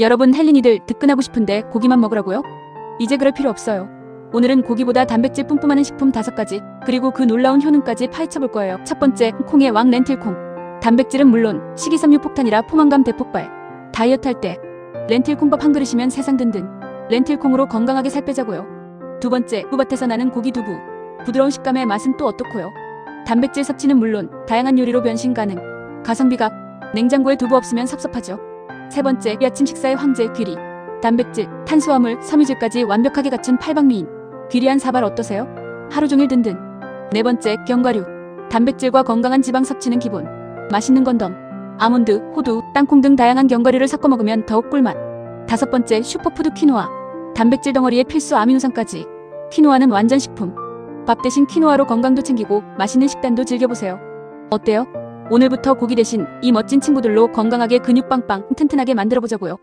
여러분 헬린이들 뜨끈하고 싶은데 고기만 먹으라고요? 이제 그럴 필요 없어요. 오늘은 고기보다 단백질 뿜뿜하는 식품 다섯 가지 그리고 그 놀라운 효능까지 파헤쳐 볼 거예요. 첫 번째, 콩의 왕 렌틸콩. 단백질은 물론 식이섬유 폭탄이라 포만감 대폭발. 다이어트 할 때 렌틸콩밥 한 그릇이면 세상 든든. 렌틸콩으로 건강하게 살 빼자고요. 두 번째, 후밭에서 나는 고기 두부. 부드러운 식감의 맛은 또 어떻고요? 단백질 섭취는 물론 다양한 요리로 변신 가능. 가성비가 냉장고에 두부 없으면 섭섭하죠. 세 번째, 아침 식사의 황제 귀리. 단백질, 탄수화물, 섬유질까지 완벽하게 갖춘 팔방미인. 귀리한 사발 어떠세요? 하루 종일 든든. 네 번째, 견과류. 단백질과 건강한 지방 섭취는 기본. 맛있는 건덤. 아몬드, 호두, 땅콩 등 다양한 견과류를 섞어 먹으면 더욱 꿀맛. 다섯 번째, 슈퍼푸드 퀴노아. 단백질 덩어리에 필수 아미노산까지. 퀴노아는 완전 식품. 밥 대신 퀴노아로 건강도 챙기고 맛있는 식단도 즐겨보세요. 어때요? 오늘부터 고기 대신 이 멋진 친구들로 건강하게 근육 빵빵 튼튼하게 만들어 보자고요.